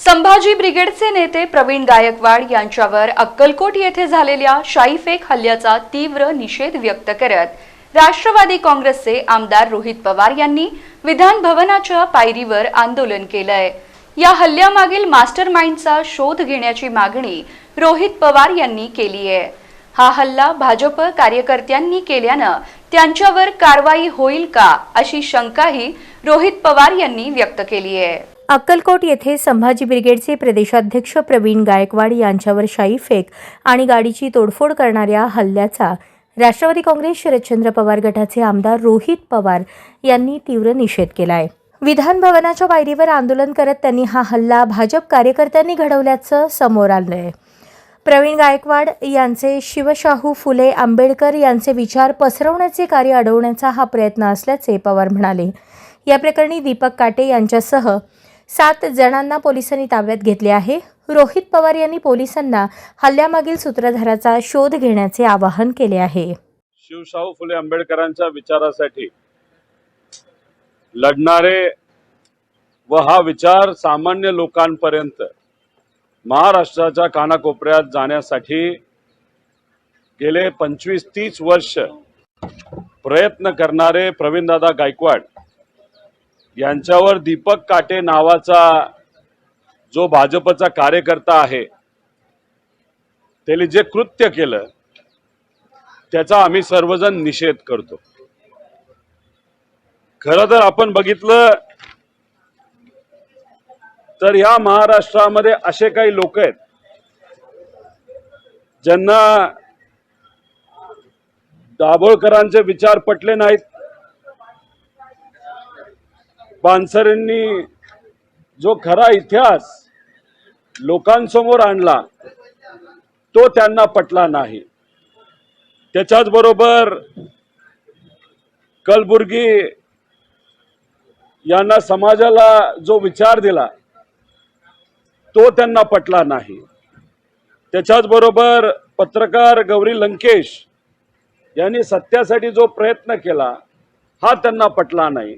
संभाजी ब्रिगेडचे नेते प्रवीण गायकवाड यांच्यावर अक्कलकोट येथे झालेल्या शाईफेक हल्ल्याचा तीव्र निषेध व्यक्त करत राष्ट्रवादी काँग्रेसचे आमदार रोहित पवार यांनी विधान भवनाच्या पायरीवर आंदोलन केलंय. या हल्ल्यामागील मास्टर माइंडचा शोध घेण्याची मागणी रोहित पवार यांनी केली आहे. हा हल्ला भाजप कार्यकर्त्यांनी केल्यानं त्यांच्यावर कारवाई होईल का अशी शंकाही रोहित पवार यांनी व्यक्त केली आहे. अक्कलकोट येथे संभाजी ब्रिगेडचे प्रदेशाध्यक्ष प्रवीण गायकवाड यांच्यावर शाई फेक आणि गाडीची तोडफोड करणाऱ्या हल्ल्याचा राष्ट्रवादी काँग्रेस शरदचंद्र पवार गटाचे आमदार रोहित पवार यांनी तीव्र निषेध केला आहे विधान भवनाच्या पायरीवर आंदोलन करत त्यांनी हा हल्ला भाजप कार्यकर्त्यांनी घडवल्याचं समोर आलंय. प्रवीण गायकवाड यांचे शिवशाहू फुले आंबेडकर यांचे विचार पसरवण्याचे कार्य अडवण्याचा हा प्रयत्न असल्याचे पवार म्हणाले. या प्रकरणी दीपक काटे यांच्यासह सात जणांना पोलिसांनी ताब्यात घेतले आहे. रोहित पवार यांनी पोलिसांना हल्ल्यामागील सूत्रधाराचा शोध घेण्याचे आवाहन केले आहे. शिवशाहू फुले आंबेडकरांच्या विचारासाठी लढणारे व हा विचार सामान्य लोकांपर्यंत महाराष्ट्राच्या कानाकोपऱ्यात जाण्यासाठी गेले पंचवीस तीस वर्ष प्रयत्न करणारे प्रवीणदादा गायकवाड यांच्यावर दीपक काटे नावाचा जो भाजपचा कार्यकर्ता आहे त्याने जे कृत्य केलं त्याचा आम्ही सर्वजण निषेध करतो. खर तर आपण बघितलं तर या महाराष्ट्रामध्ये असे काही लोक आहेत ज्यांना दाभोळकरांचे विचार पटले नाहीत पानसरेंनी जो खरा इतिहास लोकांसमोर आणला तो त्यांना पटला नाही. त्याच्याच बरोबर कलबुर्गी यांना समाजाला जो विचार दिला तो त्यांना पटला नाही. त्याच्याच बरोबर पत्रकार गौरी लंकेश यांनी सत्यासाठी जो प्रयत्न केला हा त्यांना पटला नाही.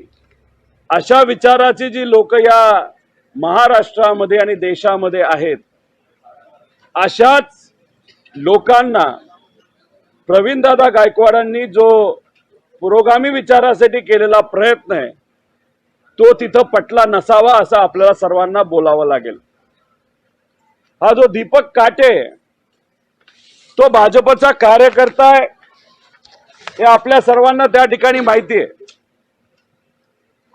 अशा विचाराची जी लोक या महाराष्ट्रामध्ये आणि देशामध्ये आहेत अशाच लोकांना प्रवीणदादा गायकवाडांनी जो पुरोगामी विचारासाठी केलेला प्रयत्न आहे तो तिथं पटला नसावा असं आपल्याला सर्वांना बोलावं लागेल. हा जो दीपक काटे तो भाजपचा कार्यकर्ता आहे हे आपल्या सर्वांना त्या ठिकाणी माहिती आहे.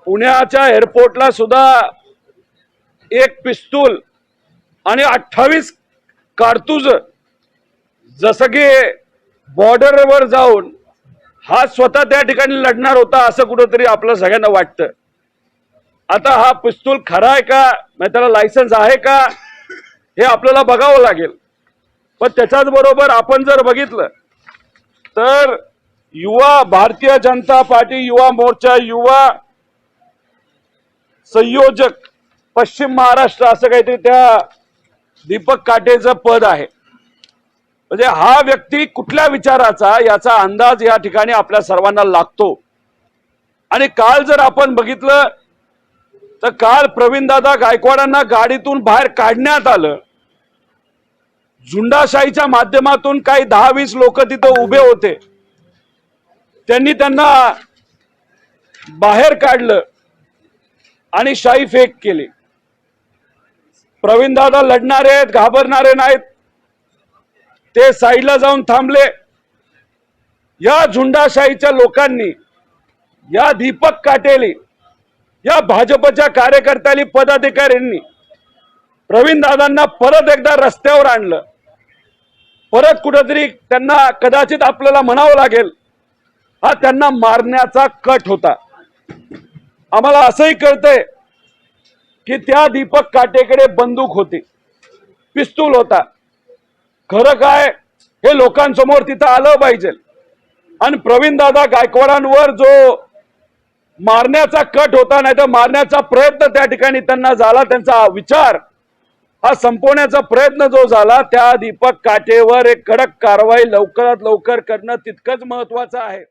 पुण्याच्या एअरपोर्टला सुद्धा एक पिस्तूल आणि अठ्ठावीस कारतूज जसं की बॉर्डरवर जाऊन हा स्वतः त्या ठिकाणी लढणार होता असं कुठंतरी आपलं सगळ्यांना वाटतं. आता हा पिस्तूल खरा आहे का? म्हणजे त्याला लायसन्स आहे का? हे आपल्याला बघावं लागेल. पण त्याच्याच बरोबर आपण जर बघितलं तर युवा भारतीय जनता पार्टी युवा मोर्चा युवा संयोजक पश्चिम महाराष्ट्र असं काहीतरी त्या दीपक काटेचं पद आहे. म्हणजे हा व्यक्ती कुठल्या विचाराचा याचा अंदाज या ठिकाणी आपल्या सर्वांना लागतो. आणि काल जर आपण बघितलं तर काल प्रवीणदादा गायकवाडांना गाडीतून बाहेर काढण्यात आलं. झुंडाशाहीच्या माध्यमातून काही दहा वीस लोक तिथं उभे होते. त्यांनी त्यांना बाहेर काढलं. आणि शाही फेक केली. प्रवीणदादा लढणारे आहेत घाबरणारे नाहीत. ते साईडला जाऊन थांबले. या झुंडाशाहीच्या लोकांनी या दीपक काटेली या भाजपच्या कार्यकर्त्यांनी पदाधिकाऱ्यांनी प्रवीण दादांना परत एकदा रस्त्यावर आणलं. परत कुठंतरी त्यांना कदाचित आपल्याला म्हणावं लागेल हा त्यांना मारण्याचा कट होता. आम्हाला असंही कळतंय की त्या दीपक काटेकडे बंदूक होती. पिस्तूल होता. खरं काय? हे लोकांसमोर तिथं आलं पाहिजे. आणि प्रवीणदादा गायकवाडांवर जो मारण्याचा कट होता नाही तर मारण्याचा प्रयत्न त्या ठिकाणी त्यांना झाला त्यांचा विचार हा संपवण्याचा प्रयत्न जो झाला त्या दीपक काटेवर एक कडक कारवाई लवकरात लवकर करणं तितकंच महत्वाचं आहे.